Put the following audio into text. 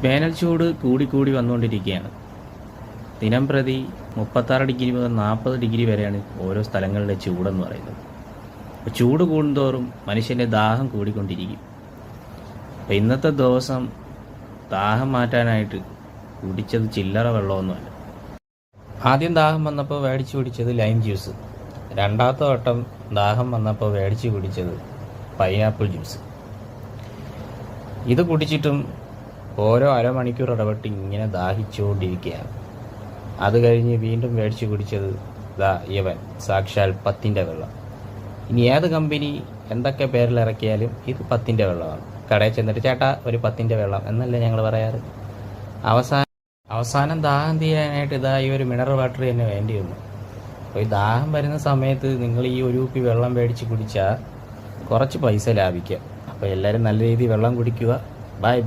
വേനൽ ചൂട് കൂടിക്കൂടി വന്നുകൊണ്ടിരിക്കുകയാണ്. ദിനം പ്രതി മുപ്പത്താറ് ഡിഗ്രി മുതൽ നാൽപ്പത് ഡിഗ്രി വരെയാണ് ഓരോ സ്ഥലങ്ങളിലെ ചൂടെന്ന് പറയുന്നത്. അപ്പോൾ ചൂട് കൂടുന്തോറും മനുഷ്യന്റെ ദാഹം കൂടിക്കൊണ്ടിരിക്കും. അപ്പോൾ ഇന്നത്തെ ദിവസം ദാഹം മാറ്റാനായിട്ട് കുടിച്ചത് ചില്ലറ വെള്ളമൊന്നുമല്ല. ആദ്യം ദാഹം വന്നപ്പോൾ മേടിച്ച് കുടിച്ചത് ലൈം ജ്യൂസ്. രണ്ടാമത്തെ വട്ടം ദാഹം വന്നപ്പോൾ മേടിച്ച് കുടിച്ചത് പൈനാപ്പിൾ ജ്യൂസ്. ഇത് കുടിച്ചിട്ടും ഓരോ അരമണിക്കൂർ ഇടപെട്ട് ഇങ്ങനെ ദാഹിച്ചുകൊണ്ടിരിക്കുകയാണ്. അത് കഴിഞ്ഞ് വീണ്ടും മേടിച്ചു കുടിച്ചത് ദാ ഇവൻ സാക്ഷാൽ പത്തിന്റെ വെള്ളം. ഇനി ഏത് കമ്പനി എന്തൊക്കെ പേരിൽ ഇറക്കിയാലും ഇത് പത്തിന്റെ വെള്ളമാണ്. കടയിൽ ചെന്നിട്ട് ചേട്ടാ ഒരു പത്തിന്റെ വെള്ളം എന്നല്ലേ ഞങ്ങൾ പറയാറ്? അവസാനം അവസാനം ദാഹം തീരാനായിട്ട് ഇതാ ഈ ഒരു മിനറൽ വാട്ടർ തന്നെ വേണ്ടി വന്നു. അപ്പോൾ ഈ ദാഹം വരുന്ന സമയത്ത് നിങ്ങൾ ഈ ഒരു കുപ്പി വെള്ളം മേടിച്ച് കുടിച്ചാൽ കുറച്ച് പൈസ ലാഭിക്കാം. അപ്പോൾ എല്ലാവരും നല്ല രീതിയിൽ വെള്ളം കുടിക്കുക. Bye bye.